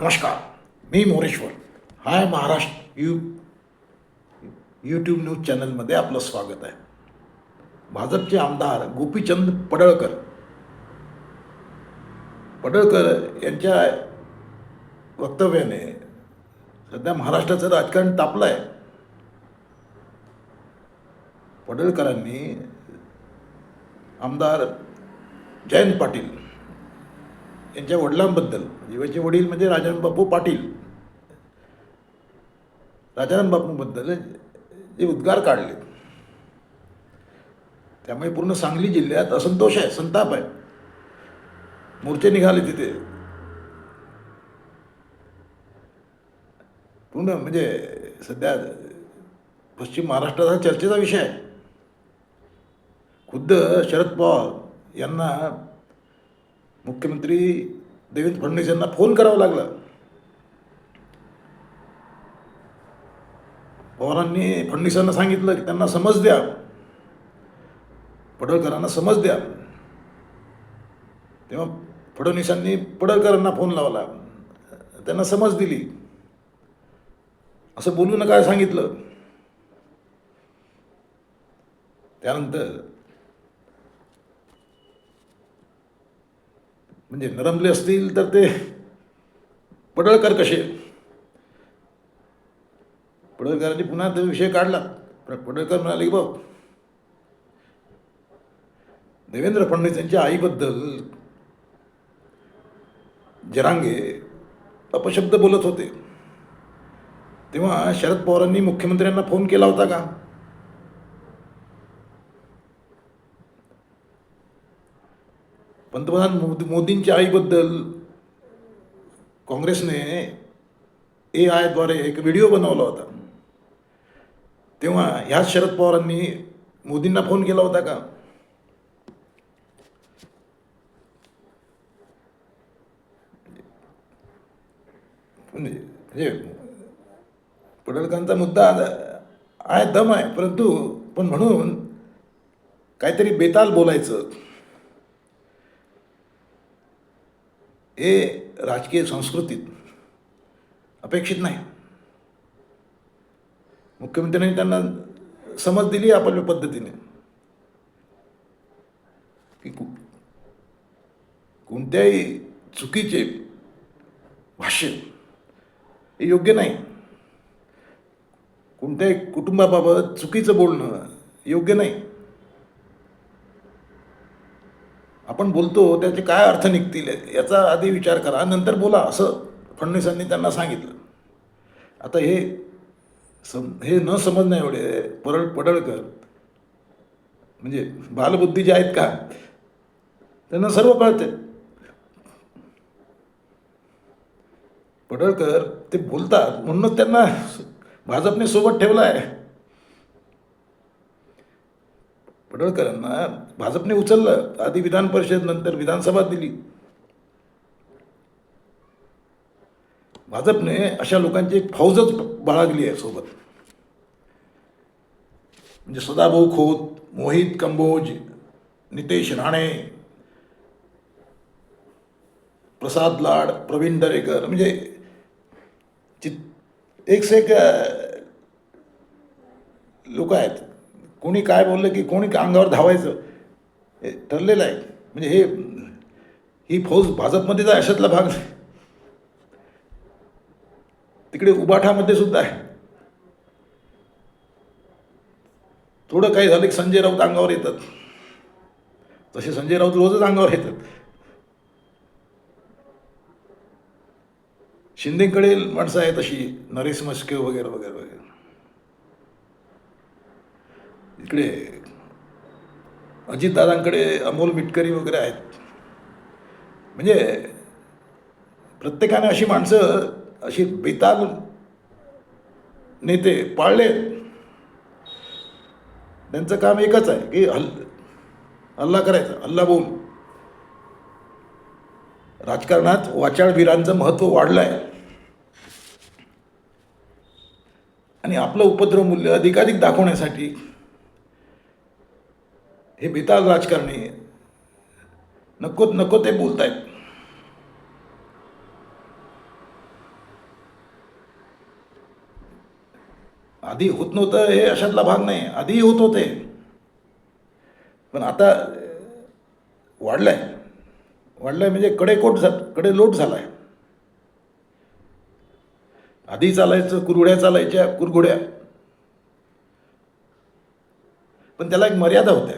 नमस्कार मी मोरेश्वर. हाय महाराष्ट्र यू यूट्यूब न्यूज चॅनलमध्ये आपलं स्वागत आहे. भाजपचे आमदार गोपीचंद पडळकर. पडळकर यांच्या वक्तव्याने सध्या महाराष्ट्राचं राजकारण तापलं आहे पडळकरांनी आमदार जयंत पाटील यांच्या वडिलांबद्दल म्हणजे जीवाचे वडील म्हणजे राजाराम बापू पाटील. राजाराम बापूंबद्दल जे उद्गार काढले. त्यामुळे पूर्ण सांगली जिल्ह्यात असंतोष आहे संताप आहे. मोर्चे निघाले तिथे. पूर्ण म्हणजे सध्या पश्चिम महाराष्ट्रात हा चर्चेचा विषय आहे. खुद्द शरद पवार यांना मुख्यमंत्री देवेंद्र फडणवीस यांना फोन करावा लागला. पवारांनी फडणवीसांना सांगितलं की त्यांना समज द्या. पडळकरांना समज द्या. तेव्हा फडणवीसांनी पडळकरांना फोन लावला. त्यांना समज दिली. असं बोलू नका सांगितलं? त्यानंतर म्हणजे नरमले असतील तर ते पडळकर कसे? पडळकरांनी पुन्हा तो विषय काढला. पण पडळकर म्हणाले की बघ देवेंद्र फडणवीस यांच्या आईबद्दल जरांगे अपशब्द बोलत होते. तेव्हा शरद पवारांनी मुख्यमंत्र्यांना फोन केला होता का? पंतप्रधान मोदी मोदींच्या आईबद्दल काँग्रेसने ए आयद्वारे एक व्हिडिओ बनवला होता. तेव्हा ह्याच शरद पवारांनी मोदींना फोन केला होता का? म्हणजे, म्हणजे पडळकांचा मुद्दा आहे दम आहे परंतु पण म्हणून काहीतरी बेताल बोलायचं. हे राजकीय संस्कृतीत अपेक्षित नाही. मुख्यमंत्र्यांनी त्यांना समज दिली आपल्या पद्धतीने. की कु- कोणत्याही चुकीचे भाष्य हे योग्य नाही. कोणत्याही कुटुंबाबाबत चुकीचं बोलणं योग्य नाही. आपण बोलतो त्याचे काय अर्थ निघतील याचा आधी विचार करा. नंतर बोला असं फडणवीसांनी त्यांना सांगितलं. आता हे सम हे न समजण्या एवढे परळ पडळकर म्हणजे बालबुद्धी जे आहेत का त्यांना सर्व कळते. पडळकर ते बोलतात म्हणूनच त्यांना भाजपने सोबत ठेवलं आहे पडळकरांना भाजपने उचललं. आधी विधान परिषद नंतर विधानसभा दिली. भाजपने अशा लोकांची एक फौजच बाळगली आहे सोबत. म्हणजे सदाभाऊ खोत मोहित कंबोज नितेश राणे प्रसाद लाड प्रवीण दरेकर म्हणजे चित एक से एक लोक आहेत. कोणी काय बोललं की कोणी अंगावर धावायचं? हे ठरलेलं आहे. म्हणजे हे ही फौज भाजपमध्येच आहे अशातला भाग नाही. तिकडे उबाठामध्ये सुद्धा आहे. थोडं काही झालं की संजय राऊत अंगावर येतात. तसे संजय राऊत रोजच अंगावर येतात. शिंदेकडे माणसं आहेत अशी नरेश मस्के वगैरे वगैरे वगैरे. इकडे अजितदादांकडे अमोल मिटकरी वगैरे आहेत. म्हणजे प्रत्येकाने अशी माणसं अशी बेताल नेते पाळले त्यांचं काम एकच आहे की हल् हल्ला करायचा हल्ला बोल. राजकारणात वाचाळवीरांचं महत्त्व वाढलं आहे आणि आपलं उपद्रव मूल्य अधिकाधिक दाखवण्यासाठी हे बेताल राजकारणी नको नको ते बोलतायत. आधी होत नव्हतं हे अशातला भाग नाही. आधीही होत होते. पण आता वाढलं आहे वाढलं आहे म्हणजे कडेकोट झा कडे लोट झाला आहे आधी चालायचं कुरघोड्या चालायच्या कुरघोड्या. पण त्याला एक मर्यादा होत्या.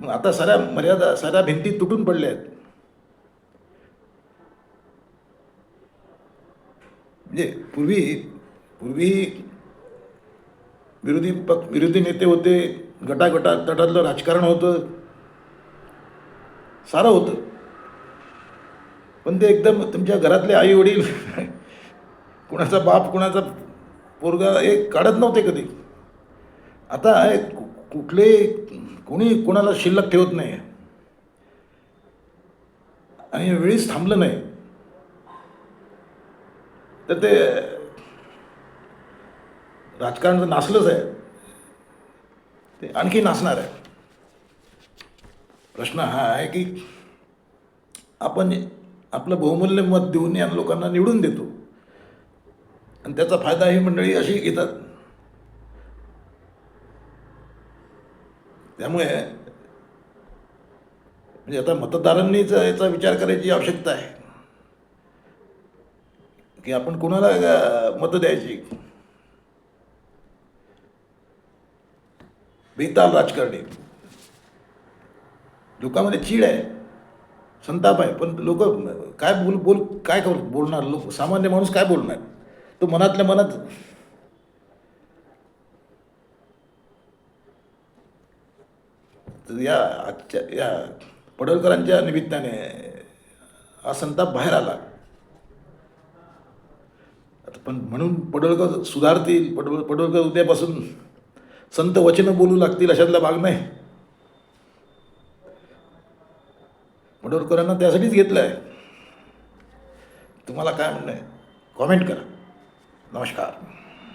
आता साऱ्या मर्यादा साऱ्या भिंती तुटून पडल्या आहेत. म्हणजे पूर्वी पूर्वी विरोधी पक्ष विरोधी नेते होते गटागटा तटातलं राजकारण होतं. सारं होतं. पण ते एकदम तुमच्या घरातले आई वडील कुणाचा बाप कुणाचा पोरगा हे काढत नव्हते कधी. आता कुठले कोणी कोणाला शिल्लक ठेवत नाही. आणि वेळीच थांबलं नाही. तर ते राजकारण तर नाचलंच आहे. ते आणखी नाचणार आहे. प्रश्न हा आहे की आपण आपलं बहुमूल्य मत देऊन या लोकांना निवडून देतो. आणि त्याचा फायदा ही मंडळी अशी घेतात. त्यामुळे म्हणजे आता मतदारांनीच याचा विचार करायची आवश्यकता आहे. की आपण कोणाला मत मतं द्यायची? बेताल राजकारणी. लोकांमध्ये चीड आहे. संताप आहे. पण लोक काय बोल बोल काय बोलणार? लोक सामान्य माणूस काय बोलणार? तो मनातल्या मनात या आजच्या या पडोलकरांच्या निमित्ताने हा संताप बाहेर आला. आता पण म्हणून पडळकर सुधारतील पडळ पडळकर उद्यापासून संत वचनं बोलू लागतील अशातला भाग नाही. पडळकरांना त्यासाठीच घेतलं आहे तुम्हाला काय म्हणणं आहे? कॉमेंट करा. नमस्कार.